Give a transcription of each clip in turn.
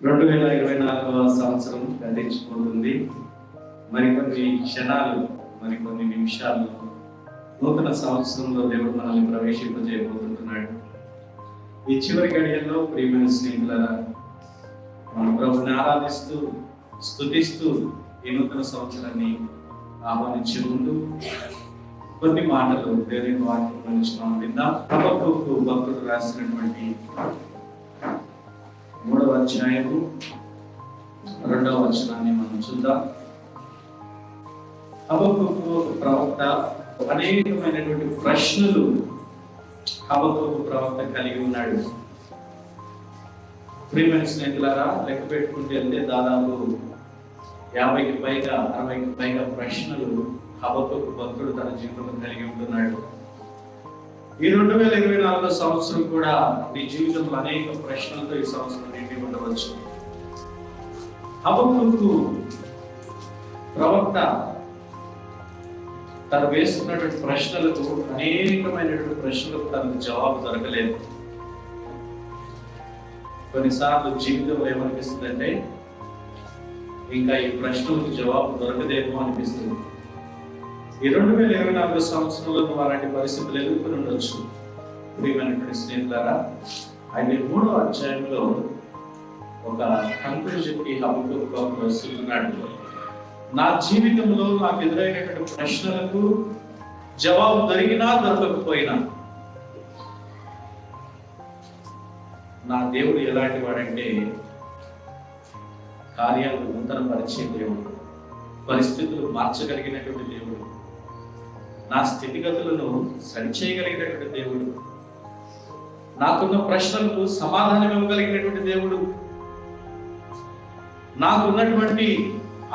రెండు వేల ఇరవై నాలుగవ సంవత్సరం గతించిపోతుంది మరికొన్ని క్షణాలు మరికొన్ని నిమిషాలు నూతన సంవత్సరంలో దేవుడు మనల్ని ప్రవేశింపజేయబోతుంటున్నాడు ఈ చివరి గడియల్లో ప్రియమైన స్నేహితులరా మన ప్రభుని ఆరాధిస్తూ స్థుతిస్తూ ఈ నూతన సంవత్సరాన్ని ఆహ్వానించే ముందు కొన్ని మాటలు దేవుని వాక్యం నుంచి మనం విందాం. ప్రభుత్వకు భక్తుడు రాసినటువంటి మూడవ అధ్యాయము రెండవ వచనాన్ని మనం చూద్దాం. హబక్కుకు ఒక ప్రవక్త అనేకమైనటువంటి ప్రశ్నలు హబక్కుకు ప్రవక్త కలిగి ఉన్నాడు. ప్రియమైన స్నేహితులారా లెక్క పెట్టుకుంటే వెళ్తే దాదాపు యాభైకి పైగా అరవైకి పైగా ప్రశ్నలు హబక్కుకు భక్తుడు తన జీవితంలో కలిగి ఉంటున్నాడు. ఈ రెండు వేల ఇరవై నాలుగో సంవత్సరం కూడా నీ జీవితంలో అనేక ప్రశ్నలతో ఈ సంవత్సరం నిండి ఉండవచ్చు. హబక్కుకు ప్రవక్త తను వేస్తున్నటువంటి ప్రశ్నలకు అనేకమైనటువంటి ప్రశ్నలకు తనకు జవాబు దొరకలేదు. కొన్నిసార్లు జీవితంలో ఏమనిపిస్తుందంటే ఇంకా ఈ ప్రశ్నలకు జవాబు దొరకదేమో అనిపిస్తుంది. ఈ రెండు వేల ఇరవై నాలుగు సంవత్సరంలో నువ్వు అలాంటి పరిస్థితులు ఎదుర్కొని ఉండొచ్చు. ప్రియమైనటువంటి స్నేహితులారా అయితే మూడో అధ్యాయంలో ఒక కంక్లూజన్కి వస్తున్నాడు నా జీవితంలో నాకు ఎదురైనటువంటి ప్రశ్నలకు జవాబు దొరికినా దొరకకపోయినా నా దేవుడు ఎలాంటి వాడంటే కార్యాలు నూతన పరిచే దేవుడు. పరిస్థితులు మార్చగలిగినటువంటి దేవుడు. నా స్థితిగతులను సరిచేయగలిగినటువంటి దేవుడు. నాకున్న ప్రశ్నలకు సమాధానం ఇవ్వగలిగినటువంటి దేవుడు. నాకున్నటువంటి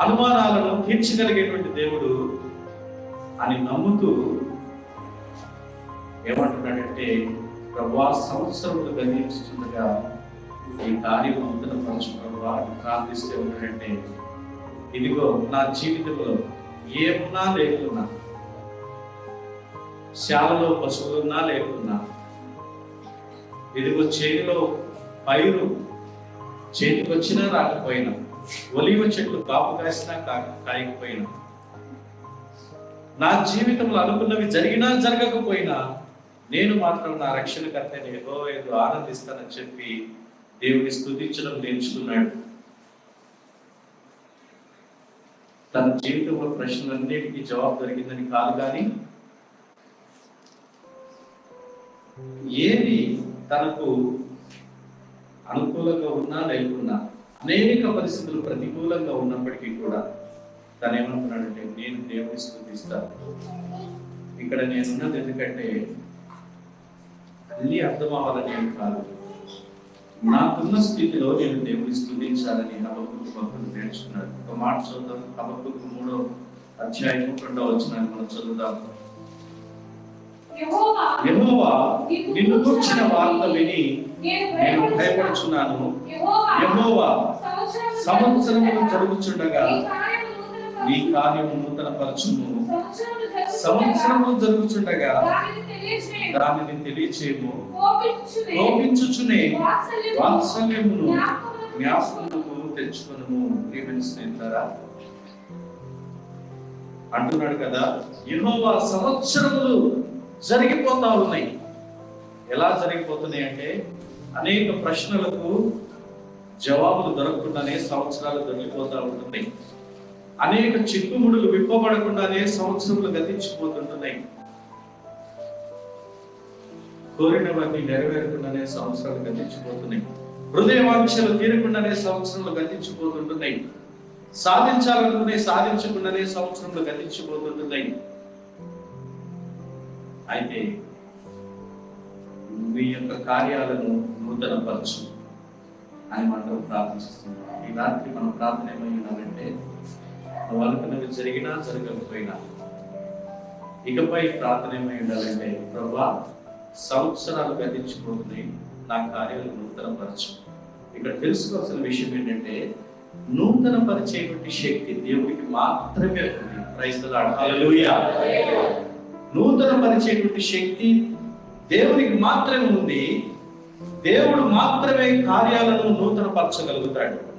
అనుమానాలను తీర్చగలిగేటువంటి దేవుడు అని నమ్ముతూ ఏమంటున్నాడంటే ప్రభా సంవత్సరములు గణిస్తుండగా ఈ కార్యం అంతన పరచు ప్రభా ప్రార్థిస్తే ఉన్నాడంటే ఇదిగో నా జీవితంలో ఏమున్నా లేకున్నా శాలలో పశువులున్నా లేకున్నా. ఇదిగో చేతిలో పైరు చేతికి వచ్చినా రాకపోయినా ఒలివ చెట్లు కాపు కాసినా కాయకపోయినా. నా జీవితంలో అనుకున్నవి జరిగినా జరగకపోయినా నేను మాత్రం నా రక్షణకర్తని ఏదో ఏదో ఆనందిస్తానని చెప్పి దేవుని స్థుతించడం నేర్చుకున్నాడు. తన జీవితంలో ప్రశ్నలన్నిటికీ జవాబు దొరికిందని కాదు కానీ ఏది తనకు అనుకూలంగా ఉన్నా లేకున్నా అనేక పరిస్థితులు ప్రతికూలంగా ఉన్నప్పటికీ కూడా తను ఏమంటున్నాడంటే నేను దేవుని స్థుతిస్తాను. ఇక్కడ నేనున్నది ఎందుకంటే అన్ని అర్థం అవ్వాలని ఏం కాదు. నాకున్న స్థితిలో నేను దేవుని స్థుతించాలని హబక్కుకు భక్తులు నేర్చుకున్నాడు ఒక మాట చూద్దాం. హబక్కుకు మూడో అధ్యాయం రెండో వచ్చినాన్ని మనం చదువుదాం. యెహోవా నిన్ను కూర్చిన వార్త విని నేను నేను భయపడుచున్నాను. యెహోవా సంవత్సరములు జరుగుచుండగా నీ కార్యము నూతన జరుగుచుండగా సంవత్సరము జరుగుచుండగా దానిని తెలియచేయము. కోపించుచునే వాత్సల్యమును జ్ఞాపకముకు తెచ్చుకొనుము. ప్రియమైన స్నేహితులారా అంటున్నాడు కదా యెహోవా సంవత్సరములు జరిగిపోతా ఉన్నాయి. ఎలా జరిగిపోతున్నాయి అంటే అనేక ప్రశ్నలకు జవాబులు దొరకకుండానే సంవత్సరాలు దొరికిపోతా ఉంటున్నాయి. అనేక చిక్కుముడులు విప్పబడకుండానే సంవత్సరములు గతించిపోతుంటున్నాయి. కోరినవన్నీ నెరవేరకుండానే సంవత్సరాలు గతించిపోతున్నాయి. హృదయవాంక్షలు తీరకుండానే సంవత్సరంలో గతించిపోతుంటున్నాయి. సాధించాలనుకునే సాధించకుండానే సంవత్సరంలో గతించిపోతుంటున్నాయి. అయితే మీ యొక్క కార్యాలను నూతనపరచు అని మనం ప్రార్థిస్తున్నాం. ఈ రాత్రి మనం ప్రార్థన ఏమైందంటే నువ్వు అనుకున్నవి జరిగినా జరగకపోయినా ఇకపై ప్రార్థన ఏమై ఉండాలంటే ప్రభా సంవత్సరాలు గతించిపోతున్నాయి నా కార్యాలు నూతనపరచు. ఇక్కడ తెలుసుకోవాల్సిన విషయం ఏంటంటే నూతన పరిచేటువంటి శక్తి దేవుడికి మాత్రమే ఉంది. క్రైస్తలాడు నూతన పరిచేటువంటి శక్తి దేవునికి మాత్రమే ఉంది. దేవుడు మాత్రమే కార్యాలను నూతనపరచగలుగుతాడు.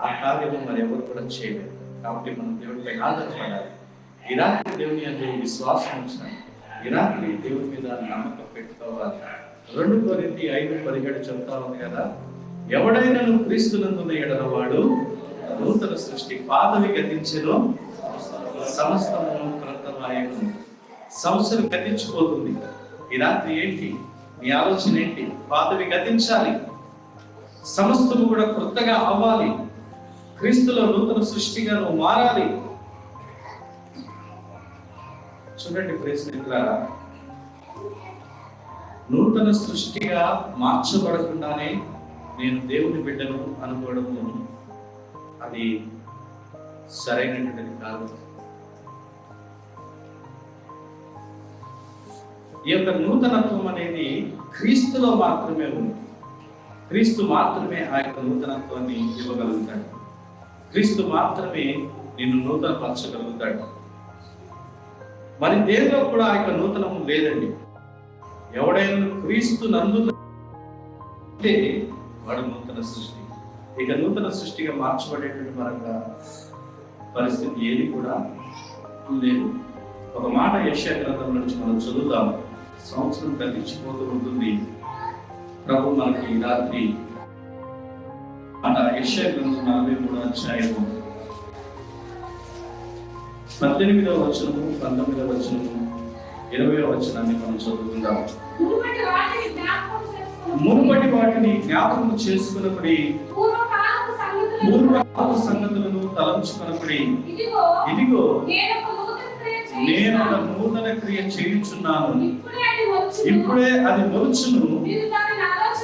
ఆ కార్యము మరి ఎవరు కూడా చేయలేదు. కాబట్టి మనం దేవుడిపై ఆధారపడాలి. ఈ రాత్రి దేవుని అంటే విశ్వాసం ఉంచాలి. ఈ రాత్రి దేవుని మీద నమ్మకం పెట్టుకోవాలి. రెండు కొరింది ఐదు పదిహేడు చెప్తా ఉంది కదా. ఎవడైనా నువ్వు క్రీస్తునందున్న ఎడల నూతన సృష్టి పాతవి గతించను. సమస్తము క్రొత్తమాయను సంవత్సరం గతించిపోతుంది. ఈ రాత్రి ఏంటి? నీ ఆలోచన ఏంటి? పాతవి గతించాలి. సమస్తము కూడా కొత్తగా అవ్వాలి. క్రీస్తులో నూతన సృష్టిగా నువ్వు మారాలి. చూడండి ప్రేక్షకులారా నూతన సృష్టిగా మార్చబడకుండానే నేను దేవుని బిడ్డను అనుకోవడము అది సరైనటువంటిది కాదు. ఈ యొక్క నూతనత్వం అనేది క్రీస్తులో మాత్రమే ఉంది. క్రీస్తు మాత్రమే ఆ యొక్క నూతనత్వాన్ని ఇవ్వగలుగుతాడు. క్రీస్తు మాత్రమే నిన్ను నూతనపరచగలుగుతాడు. మరి దేనిలో కూడా ఆ యొక్క నూతనము లేదండి. ఎవడైనా క్రీస్తు నందు అంటే వాడు నూతన సృష్టి. ఇక నూతన సృష్టిగా మార్చబడేటువంటి పరంగా పరిస్థితి ఏది కూడా లేదు. ఒక మాట యశ్యా గ్రంథం నుంచి మనం చదువుదాం సంవత్సరం గతించిపోతూ ఉంటుంది ప్రభు మనకి ఈ రాత్రి గ్రంథం నలభై మూడు అధ్యాయము పద్దెనిమిదవ వచనము పంతొమ్మిదవ వచనము ఇరవై వచనాన్ని మనం చదువుకుందాం మునుపటి వాటిని జ్ఞాపకం చేసుకో. మునుపటి వాటిని జ్ఞాపకం చేసుకున్నప్పటి పూర్వకాలపు సంగతులను ఇదిగో ఇదిగో నేను ఒక నూతన క్రియ చేయించున్నాను. ఇప్పుడే అది వచ్చును. మొలుచును.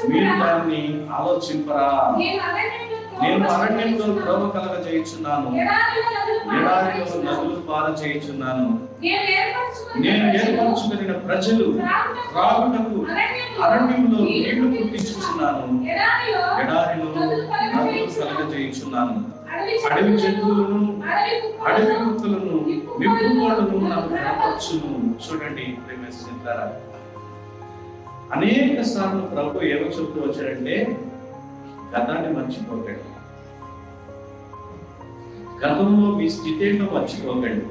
మీరు దాన్ని ఆలోచింపరా. నేను అరణ్యంలో నేను కలగ చేయించున్నాను. ఎడారిలో నదులు ఎడారిలో పారచేయుచున్నాను. నదులు పార నేను ఏర్పరచుకున్న ప్రజలు ఏర్పరచుకున్న అరణ్యంలో నీళ్ళు పుట్టించుచున్నాను ఎడారిలో నదులు కలగ చేయించున్నాను. అడవి జంతువులను, అడవి అడవి కుక్కలను, కుక్కలను నిప్పుకోళ్ళను నాకు కనపరచును చూడండి ప్రేమిస్తున్నారా అనేక సార్లు ప్రభు ఏమో చెప్తూ వచ్చాడంటే గతాన్ని మర్చిపోకండి. గతంలో మీ స్థితి ఏంటో మర్చిపోకండి.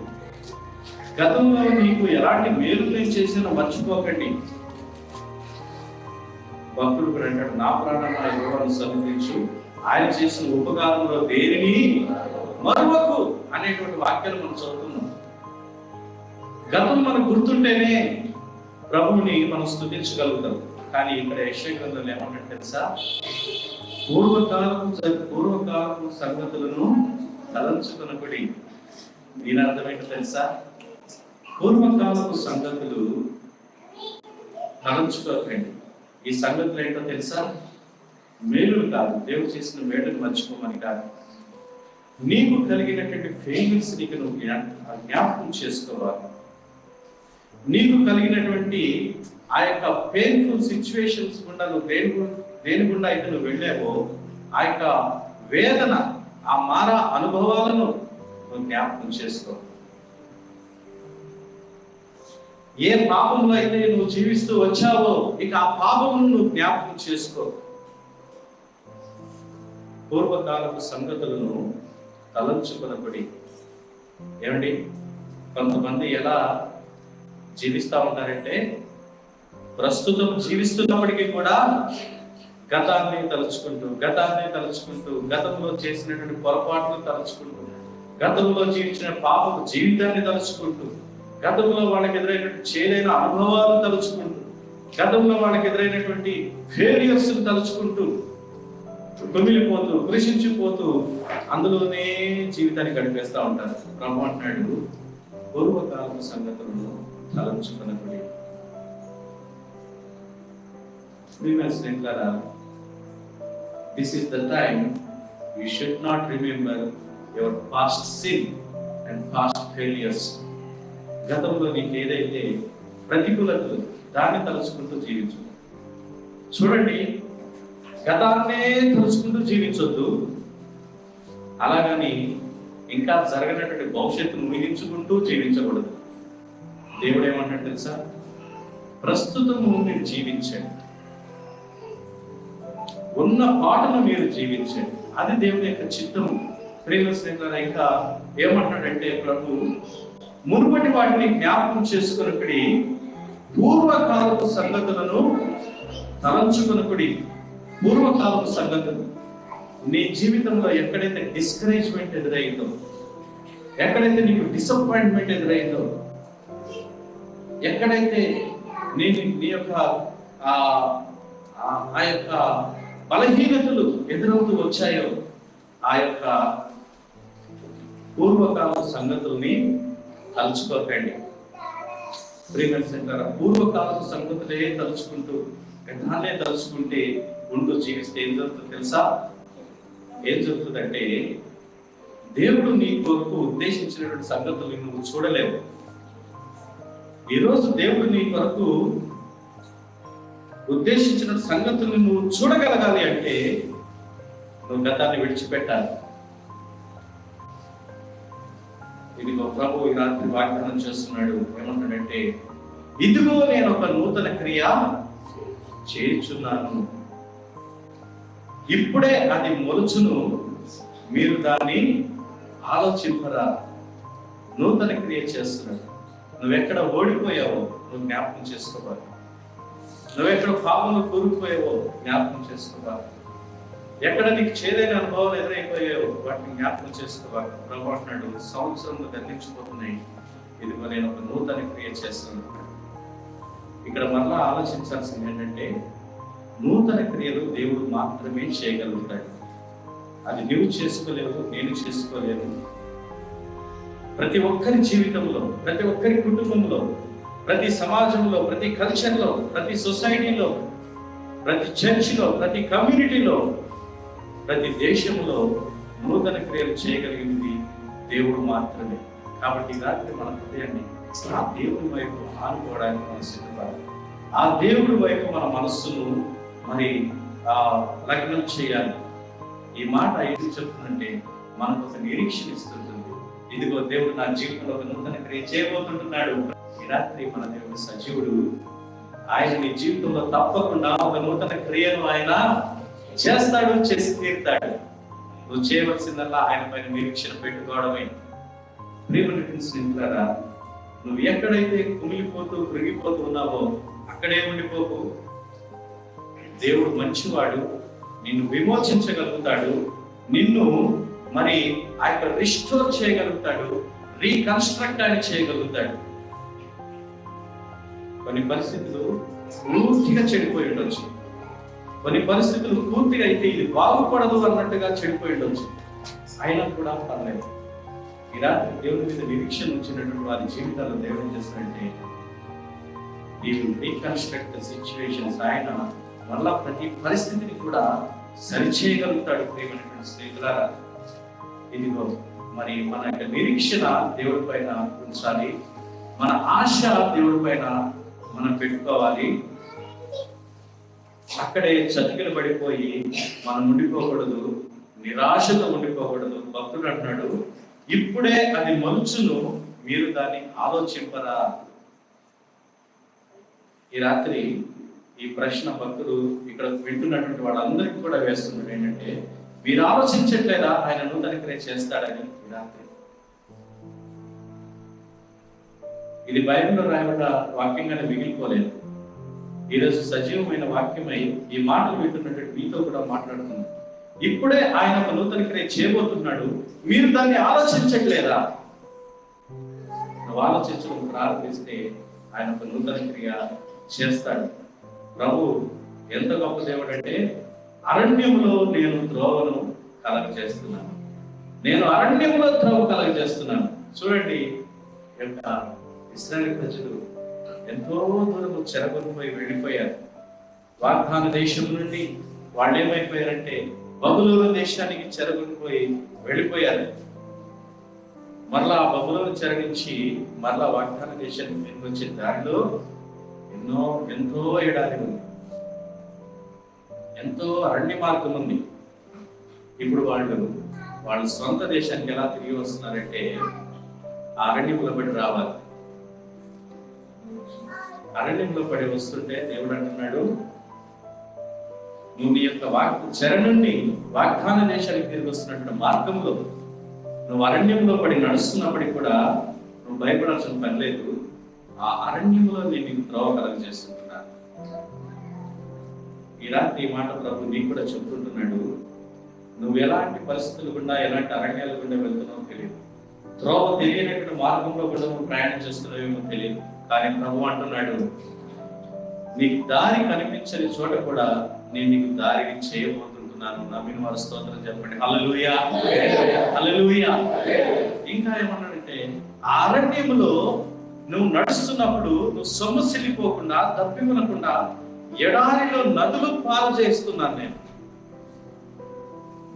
గతంలో నీకు ఎలాంటి మేలు నేను చేసినా మర్చిపోకండి. భక్తుడు కూడా అంటాడు నా ప్రాణం నా యోగాను సమర్పించు ఆయన చేసిన ఉపకారంలో దేనిని మరువకు అనేటువంటి వాక్యాలు మనం చదువుతున్నాం. గతం మనకు గుర్తుంటేనే ప్రభువుని మనం స్థుతించగలుగుతాం. కానీ ఇక్కడ యశ్వ గ్రంథంలో ఏమంటాడు తెలుసా? పూర్వకాలపు పూర్వకాలము పూర్వకాలపు సంగతులను తలంచుకున్నప్పటి దీని అర్థం ఏంటో తెలుసా? పూర్వకాలపు సంగతులు తలంచుకోకండి. ఈ సంగతులు ఏంటో తెలుసా? మేలులు కాదు. దేవుడు చేసిన మేలును మర్చిపోమని కాదు. నీకు కలిగినటువంటి ఫెయిల్యూర్స్ నీకు నువ్వు జ్ఞాపకం చేసుకోవాలి. నీకు కలిగినటువంటి ఆ యొక్క పెయిన్ఫుల్ సిచ్యువేషన్స్ గుండా నువ్వు దేని దేని గుండా అయితే నువ్వు వెళ్ళావో ఆ యొక్క వేదన ఆ మారా అనుభవాలను నువ్వు జ్ఞాపకం చేసుకో. ఏ పాపంలో అయితే నువ్వు జీవిస్తూ వచ్చావో ఇక ఆ పాపమును నువ్వు జ్ఞాపకం చేసుకో. పూర్వకాలపు సంగతులను తలంచుకున్నప్పటి ఏమండి? కొంతమంది ఎలా జీవిస్తా ఉంటారంటే ప్రస్తుతం జీవిస్తున్నప్పటికీ కూడా గతాన్ని తలుచుకుంటూ గతాన్ని తలుచుకుంటూ గతంలో చేసినటువంటి పొరపాట్లు తలుచుకుంటూ గతంలో జీవించిన పాపపు జీవితాన్ని తలుచుకుంటూ గతంలో వాళ్ళకి ఎదురైనటువంటి చేదైన అనుభవాలు తలుచుకుంటూ గతంలో వాళ్ళకి ఎదురైనటువంటి ఫెయిలియర్స్ తలుచుకుంటూ కుమిలిపోతూ కృషించిపోతూ అందులోనే జీవితాన్ని గడిపేస్తూ ఉంటారు. బ్రహ్మ అంటున్నాడు పూర్వకాలపు సంగతులను తలంచుకున్నప్పుడు స్నేహితులారా this is the time you should not remember your past sin and past failures గతంలో నీకు ఏదైతే ప్రతికూలతలు దాన్ని తలుచుకుంటూ జీవించు. చూడండి గతాన్నే తలుచుకుంటూ జీవించొద్దు. అలాగని ఇంకా జరగనటువంటి భవిష్యత్తును ఊహించుకుంటూ జీవించకూడదు. దేవుడు ఏమంటాడు తెలుసా? ప్రస్తుతము మీరు జీవించండి. ఉన్న పాటను మీరు జీవించండి. అది దేవుని యొక్క చిత్తము. ప్రేమ స్నేహితులారా ఇంకా ఏమంటున్నాడంటే ప్రభు మునుపటి వాటిని జ్ఞాపకం చేసుకున్నప్పుడు పూర్వకాలపు సంగతులను తలంచుకున్నప్పుడు పూర్వకాలపు సంగతులు. నీ జీవితంలో ఎక్కడైతే డిస్కరేజ్మెంట్ ఎదురైందో ఎక్కడైతే నీకు డిసప్పాయింట్మెంట్ ఎదురైందో ఎక్కడైతే నీ నీ యొక్క ఆ ఆ- యొక్క బలహీనతలు ఎదురవుతూ వచ్చాయో ఆ యొక్క పూర్వకాల సంగతుల్ని తలుచుకోకండి. ప్రీమియర్ సెంటర్ పూర్వకాల సంగతులే తలుచుకుంటూ గతాన్నే తలుచుకుంటే ఉంటూ జీవిస్తే. ఏం జరుగుతుందో తెలుసా? ఏం జరుగుతుందంటే దేవుడు నీ కొరకు ఉద్దేశించినటువంటి సంగతులు నువ్వు చూడలేవు. ఈరోజు దేవుడు నీ కొరకు ఉద్దేశించిన సంగతులను నువ్వు చూడగలగాలి అంటే నువ్వు గతాన్ని విడిచిపెట్టాలి. ఇది ఒక ప్రభు ఈ రాత్రి వాగ్దానం చేస్తున్నాడు. ఏమంటాడంటే ఇదిగో నేను ఒక నూతన క్రియ చేర్చున్నాను ఇప్పుడే అది మొలుచును. మీరు దాన్ని ఆలోచింపరా. నూతన క్రియ చేస్తున్నాడు. నువ్వెక్కడ ఓడిపోయావో నువ్వు జ్ఞాపకం చేసుకోవాలి. నువ్వెక్కడ పాపంలో కూరుకుపోయావో జ్ఞాపకం చేసుకోవాలి. ఎక్కడ నీకు చేదైన అనుభవాలు ఎదురైపోయావో వాటిని జ్ఞాపకం చేసుకోవాలి. ప్రభు అంటున్నాడు సంవత్సరంలో గర్లించిపోతున్నాయి ఇదిగో నేను ఒక నూతన క్రియ చేస్తున్నాను. ఇక్కడ మరలా ఆలోచించాల్సింది ఏంటంటే నూతన క్రియలు దేవుడు మాత్రమే చేయగలుగుతాడు. అది నువ్వు చేసుకోలేవు నేను చేసుకోలేను. ప్రతి ఒక్కరి జీవితంలో ప్రతి ఒక్కరి కుటుంబంలో ప్రతి సమాజంలో ప్రతి కల్చర్లో ప్రతి సొసైటీలో ప్రతి చర్చిలో ప్రతి కమ్యూనిటీలో ప్రతి దేశంలో నూతన క్రియలు చేయగలిగింది దేవుడు మాత్రమే. కాబట్టి రాత్రి మన హృదయాన్ని ఆ దేవుడి వైపు ఆనుకోవడానికి మనం సిద్ధపడాలి. ఆ దేవుడి వైపు మన మనస్సును మరి ఆ లగ్నం చేయాలి. ఈ మాట ఏది చెప్తుందంటే మనకు ఒక నిరీక్షణ ఇస్తుంది ఇదిగో దేవుడు నా జీవితంలో ఒక నూతన క్రియ చేయబోతుంటున్నాడు. ఈ రాత్రి మన దేవుడు సజీవుడు. ఆయన నీ జీవితంలో తప్పకుండా ఒక నూతన క్రియను ఆయన చేస్తాడు చేసి తీరుతాడు. నువ్వు చేయవలసిందల్లా ఆయన పైన నిరీక్షణ పెట్టుకోవడమే. ప్రియమైన స్నేహితులారా నువ్వు ఎక్కడైతే కుమిలిపోతూ కృగిపోతూ ఉన్నావో అక్కడే ఉండిపోకు. దేవుడు మంచివాడు నిన్ను విమోచించగలుగుతాడు. నిన్ను మరి ఆ యొక్క రిస్టోర్ చేయగలుగుతాడు రీకన్స్ట్రక్ట్ అని చేయగలుగుతాడు. కొన్ని పరిస్థితులు పూర్తిగా చెడిపోయి ఉండొచ్చు. కొన్ని పరిస్థితులు పూర్తిగా అయితే ఇది బాగుపడదు అన్నట్టుగా చెడిపోయి ఉండొచ్చు. అయినా కూడా పర్లేదు. ఇలా దేవుని మీద నిరీక్షణ వచ్చినటువంటి వారి జీవితాల్లో దేవుడు ఏం చేస్తాడంటే వీళ్ళు రీకన్స్ట్రక్ట్ సిచ్యువేషన్స్ ఆయన మళ్ళా ప్రతి పరిస్థితిని కూడా సరిచేయగలుగుతాడు ప్రేమైనటువంటి స్నేహితులారా. ఇదిగో మరి మన యొక్క నిరీక్షణ దేవుడి పైన ఉంచాలి. మన ఆశ దేవుడి పైన మనం పెట్టుకోవాలి. అక్కడే చతికిలు పడిపోయి మనం ఉండిపోకూడదు నిరాశతో ఉండిపోకూడదు. భక్తుడు అంటున్నాడు ఇప్పుడే అది మలుచును మీరు దాన్ని ఆలోచింపరా. ఈ రాత్రి ఈ ప్రశ్న భక్తుడు ఇక్కడ వింటున్నటువంటి వాళ్ళందరికీ కూడా వేస్తున్నాడు ఏంటంటే మీరు ఆలోచించట్లేదా? ఆయన నూతన క్రియ చేస్తాడని ఈ ఇది బైబిల్లో రాయబడ్డ వాక్యంగానే మిగిలిపోలేదు. ఈరోజు సజీవమైన వాక్యమై ఈ మాటలు వింటున్నట్టు మీతో కూడా మాట్లాడుతున్నాను. ఇప్పుడే ఆయన ఒక నూతన క్రియ చేయబోతున్నాడు. మీరు దాన్ని ఆలోచించట్లేదా? నువ్వు ఆలోచించడం ప్రారంభిస్తే ఆయన ఒక నూతన క్రియ చేస్తాడు. ప్రభు ఎంత గొప్ప దేవుడు అంటే అరణ్యములో నేను త్రోవను కలగ చేస్తున్నాను నేను అరణ్యములో త్రోవ కలగ చేస్తున్నాను చూడండి యొక్క ఇస్రాయల్ ప్రజలు ఎంతో దూరము చెరగొనిపోయి వెళ్ళిపోయారు. వాగ్దాన దేశం నుండి వాళ్ళు ఏమైపోయారంటే బబులోను దేశానికి చెరగొనిపోయి వెళ్ళిపోయారు. మరలా ఆ బబులోను చెరగించి మరలా వాగ్దాన దేశానికి వచ్చిన వచ్చే దారిలో ఎన్నో ఎంతో ఏడాది ఉంది. ఎంతో అరణ్య మార్గం ఉంది. ఇప్పుడు వాళ్ళు వాళ్ళ సొంత దేశానికి ఎలా తిరిగి వస్తున్నారంటే ఆ పడి రావాలి. అరణ్యంలో పడి వస్తుంటే దేవుడు అంటున్నాడు నువ్వు నీ యొక్క వాక్ చెర నుండి వాగ్దాన దేశానికి తిరిగి వస్తున్నట్టు మార్గంలో నువ్వు అరణ్యంలో పడి నడుస్తున్నప్పటికీ కూడా నువ్వు భయపడాల్సిన పని లేదు. ఆ అరణ్యంలో నేను నీకు త్రోవ కలగజేస్తున్నాను. ఈ రాత్రి ఈ మాట ప్రభు నీకు కూడా చెప్తుంటున్నాడు. నువ్వు ఎలాంటి పరిస్థితులు గుండా ఎలాంటి అరణ్యాల గుండా వెళ్తున్నావో తెలియదు. త్రోవ తెలియనటువంటి మార్గంలో కూడా నువ్వు ప్రయాణం చేస్తున్నావేమో తెలియదు. కానీ ప్రభు అంటున్నాడు నీకు దారి కనిపించని చోట కూడా నేను నీకు దారిని చేయబోతుంటున్నాను నమ్మిన వారి స్తోత్రం చెప్పండి. హల్లెలూయా. హల్లెలూయా. ఇంకా ఏమన్నాడంటే ఆ అరణ్యములో నువ్వు నడుస్తున్నప్పుడు నువ్వు సొమ్మసిల్లిపోకుండా దప్పిమనకుండా ఎడారిలో నదులు పాలు చేస్తున్నాను నేను.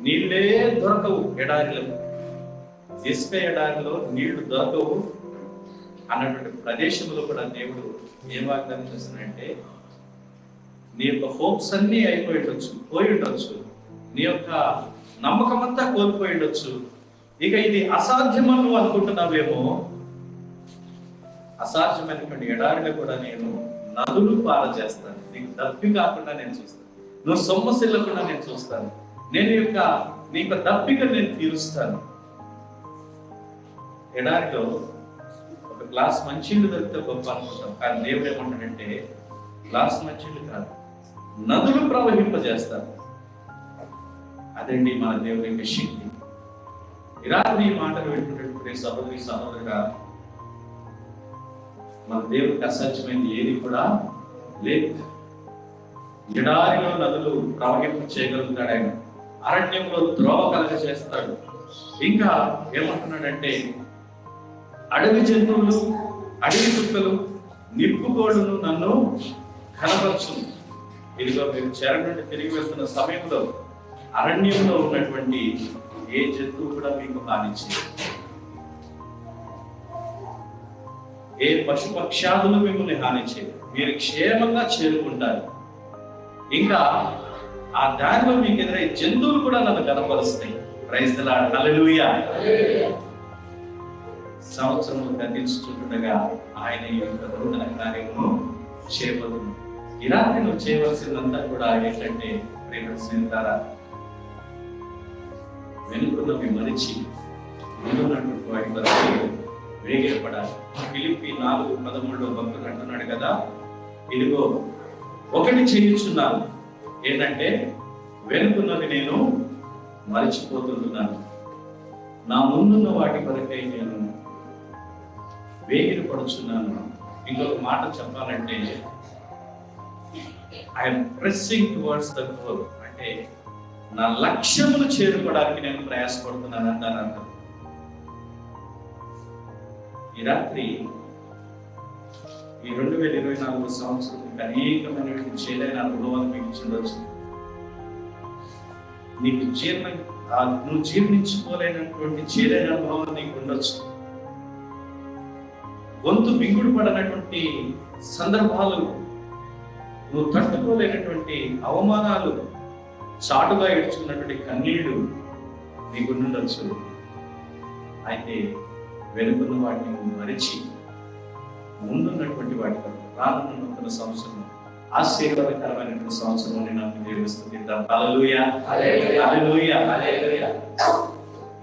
నీళ్ళే దొరకవు ఎడారిలో. ఇసుక ఎడారిలో నీళ్ళు దొరకవు అన్నటువంటి ప్రదేశంలో కూడా దేవుడు ఏం వాగ్దానం చేస్తున్నాడంటే నీ యొక్క హోప్స్ అన్నీ అయిపోయి ఉండొచ్చు పోయి ఉండొచ్చు. నీ యొక్క నమ్మకం అంతా కోల్పోయి ఉండొచ్చు. ఇక ఇది అసాధ్యమని నువ్వు అనుకుంటున్నావేమో? అసాధ్యమైనటువంటి ఎడారిలో కూడా నేను నదులు పాల చేస్తాను నీకు దప్పి కాకుండా నేను చూస్తాను. నువ్వు సొమ్మసిల్లకుండా నేను చూస్తాను. నేను యొక్క నీ యొక్క దప్పిక నేను తీరుస్తాను. ఎడారిలో ఒక గ్లాస్ మంచిళ్ళు దొరికితే గొప్ప అనుకుంటాం. కానీ దేవుడు ఏమంటాడంటే గ్లాస్ మంచిళ్ళు కాదు నదులు ప్రవహింపజేస్తాను. అదండి మన దేవుని యొక్క శక్తి. ఈ నీ మాటలు వింటున్నటువంటి సహోదరి సహోదరుగా మన దేవుడికి అసాధ్యమైంది ఏది కూడా లేదు. ఎడారిలో నదులు ప్రవహింప చేయగలుగుతాడు ఆయన. అరణ్యంలో ద్రోవ కలగ చేస్తాడు. ఇంకా ఏమంటున్నాడంటే అడవి జంతువులు అడవి కుక్కలు నిప్పుకోడును నన్ను కనపరచు ఇదిగో మీరు చెర నుండి తిరిగి వెళ్తున్న సమయంలో అరణ్యంలో ఉన్నటువంటి ఏ జంతువు కూడా మీకు హాని చేయదు. ఏ పశుపక్షాదులు మిమ్మల్ని హాని చేయదు మీరు క్షేమంగా చేరుకుంటారు. ఇంకా ఆ దారిలో మీకు ఎదురై జంతువులు కూడా నన్ను కనపరుస్తాయి. ప్రైజ్ హల్లెలూయా సంవత్సరం గతించుతుండగా ఆయన ఈ యొక్క నూతన కార్యము చేయబోతుంది ఈ రాత్రి నువ్వు చేయవలసిందంతా కూడా ఏంటంటే ప్రేమ స్నేహితారా వెనుకున్నవి మరిచి ముందున్నటువంటి వాటి కొరకు వేగిరపడాలి నాలుగు పదమూడులో భక్తులు అంటున్నాడు కదా ఇదిగో ఒకటి చేయించున్నాను. ఏంటంటే వెనుకున్నది నేను మరచిపోతున్నాను నా ముందున్న వాటి కొరకై నేను వేగిరి పడుచున్నాను. ఇంకొక మాట చెప్పాలంటే I'm pressing towards the goal అంటే నా లక్ష్యమును చేరుకోవడానికి నేను ప్రయాసపడుతున్నాను అంటారు. అర్థం ఈ రాత్రి ఈ రెండు వేల ఇరవై నాలుగు సంవత్సరం మీకు అనేకమైనటువంటి చేదైన అనుభవాలు మీకు చూడవచ్చు నీకు జీర్ణ నువ్వు జీర్ణించుకోలేనటువంటి చేదైన అనుభవాలు నీకు ఉండొచ్చు. గొంతు బిగుడు పడనటువంటి సందర్భాలు నువ్వు తట్టుకోలేనటువంటి అవమానాలు చాటుగా ఏడ్చుకున్నటువంటి కన్నీళ్ళు నీకు ఉండొచ్చు అయితే వెనుకున్న వాటిని మరిచి ముందున్నటువంటి వాటి రానున్న నూతన సంవత్సరం ఆశీర్వాదకరమైనటువంటి సంవత్సరం అని నాకు నిర్వహిస్తుందిద్దాం hallelujah. Hallelujah. Hallelujah.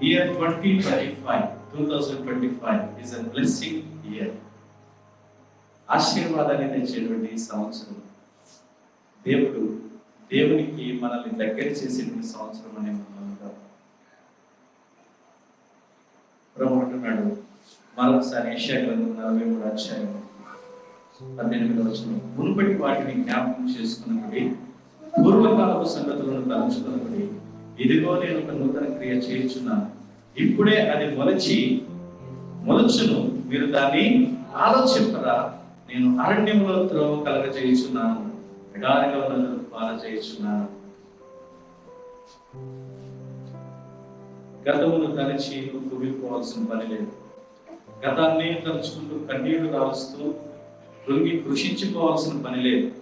Year 2025 2025 is a blessing year. ఆశీర్వాదాన్ని తెచ్చేటువంటి సంవత్సరం దేవుడు దేవునికి మనల్ని దగ్గర చేసేటువంటి సంవత్సరం అని మనం అనుకుంటాం ప్రభు అంటున్నాడు మరొకసారి ఏషియా గ్రంథం నలభై మూడు అధ్యాయం పద్దెనిమిది వచ్చిన మునుపటి వాటిని జ్ఞాపకం చేసుకున్నప్పుడు పూర్వకాలపు సంగతులను తలుచుకున్నప్పుడు ఇదిగో నేను ఒక నూతన క్రియ చేయించున్నాను. ఇప్పుడే అది మొలచి మొలచును. మీరు దాన్ని ఆలోచింపరా. నేను అరణ్యంలో త్రోవ కలగ చేయించున్నాను. ఎడారిలో నన్ను పాల చేయించున్నాను. గతమును తలచి నువ్వు కుమిలిపోవాల్సిన పని లేదు. గతాన్ని తలుచుకుంటూ కన్నీళ్ళు రాలుస్తూ కృంగి కృషించుకోవాల్సిన పని లేదు.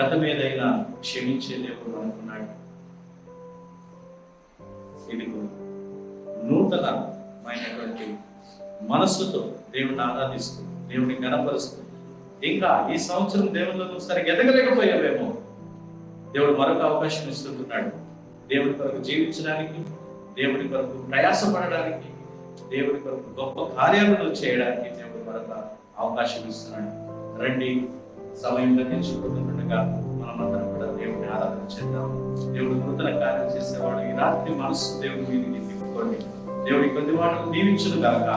గతం ఏదైనా క్షమించే దేవుడు అనుకున్నాడు ఇదిగో నూతనమైనటువంటి మనస్సుతో దేవుడిని ఆరాధిస్తూ దేవుడిని గణపరుస్తూ ఇంకా ఈ సంవత్సరం దేవుళ్ళు సరిగ్గా ఎదగలేకపోయావేమో. దేవుడు మరొక అవకాశం ఇస్తుంటున్నాడు దేవుడి కొరకు జీవించడానికి దేవుడి కొరకు ప్రయాసపడడానికి దేవుడి కొరకు గొప్ప కార్యాలను చేయడానికి దేవుడు మరొక అవకాశం ఇస్తున్నాడు. రండి సమయం తగ్గించుకుంటుండగా మనమందరం కూడా దేవుడిని ఆరాధన చేద్దాం. దేవుడు నూతన కార్యం చేసేవాడు. ఈ రాత్రి మనసు దేవుడి మీదకి తిప్పుకోండి దేవుడి కొద్ది మాటలు దీవించును కాక